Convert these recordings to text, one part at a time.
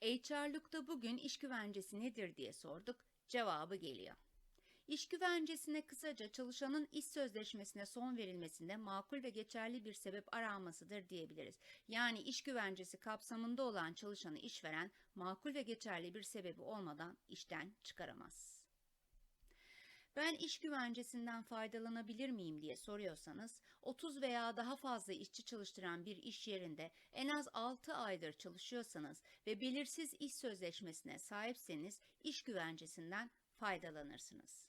HR'lukta bugün iş güvencesi nedir diye sorduk. Cevabı geliyor. İş güvencesine kısaca çalışanın iş sözleşmesine son verilmesinde makul ve geçerli bir sebep aranmasıdır diyebiliriz. Yani iş güvencesi kapsamında olan çalışanı işveren makul ve geçerli bir sebebi olmadan işten çıkaramaz. Ben iş güvencesinden faydalanabilir miyim diye soruyorsanız 30 veya daha fazla işçi çalıştıran bir iş yerinde en az 6 aydır çalışıyorsanız ve belirsiz iş sözleşmesine sahipseniz iş güvencesinden faydalanırsınız.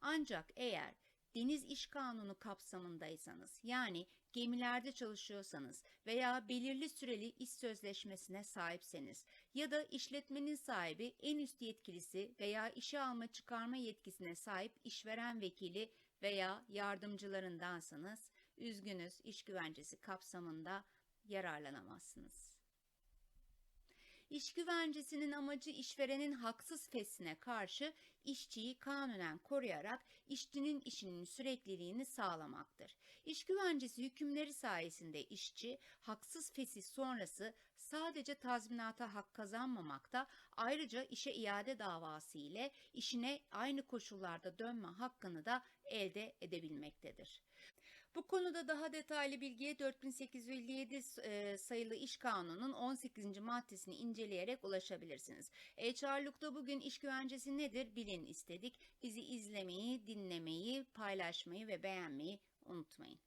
Ancak eğer Deniz İş Kanunu kapsamındaysanız yani gemilerde çalışıyorsanız veya belirli süreli iş sözleşmesine sahipseniz ya da işletmenin sahibi en üst yetkilisi veya işe alma çıkarma yetkisine sahip işveren vekili veya yardımcılarındansanız üzgünüz iş güvencesi kapsamında yararlanamazsınız. İş güvencesinin amacı işverenin haksız fesline karşı işçiyi kanunen koruyarak işçinin işinin sürekliliğini sağlamaktır. İş güvencesi hükümleri sayesinde işçi haksız fesih sonrası sadece tazminata hak kazanmamakta ayrıca işe iade davası ile işine aynı koşullarda dönme hakkını da elde edebilmektedir. Bu konuda daha detaylı bilgiye 4857 e, sayılı İş Kanunu'nun 18. maddesini inceleyerek ulaşabilirsiniz. HR'lukta bugün iş güvencesi nedir bilin istedik. Bizi izlemeyi, dinlemeyi, paylaşmayı ve beğenmeyi unutmayın.